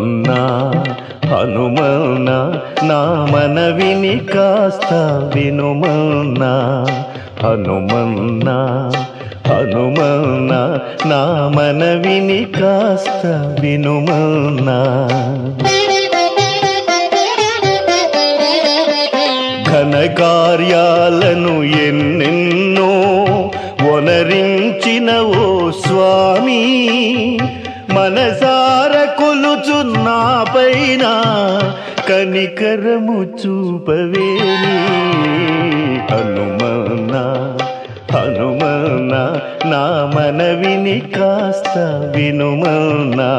నా హనుమన్నా నా మనవిని కాస్త వినుమన్నా. హనుమన్నా హనుమన్నా నా మనవిని కాస్త వినుమన్నా. ఘన కార్యాలను ఎన్నెన్నో వనరించిన ఓ స్వామి మనసార కొలుచున్నా పైన కనికరము చూపవేని. హనుమన్నా హనుమన్నా నా మనవిని కాస్త వినుమన్నా.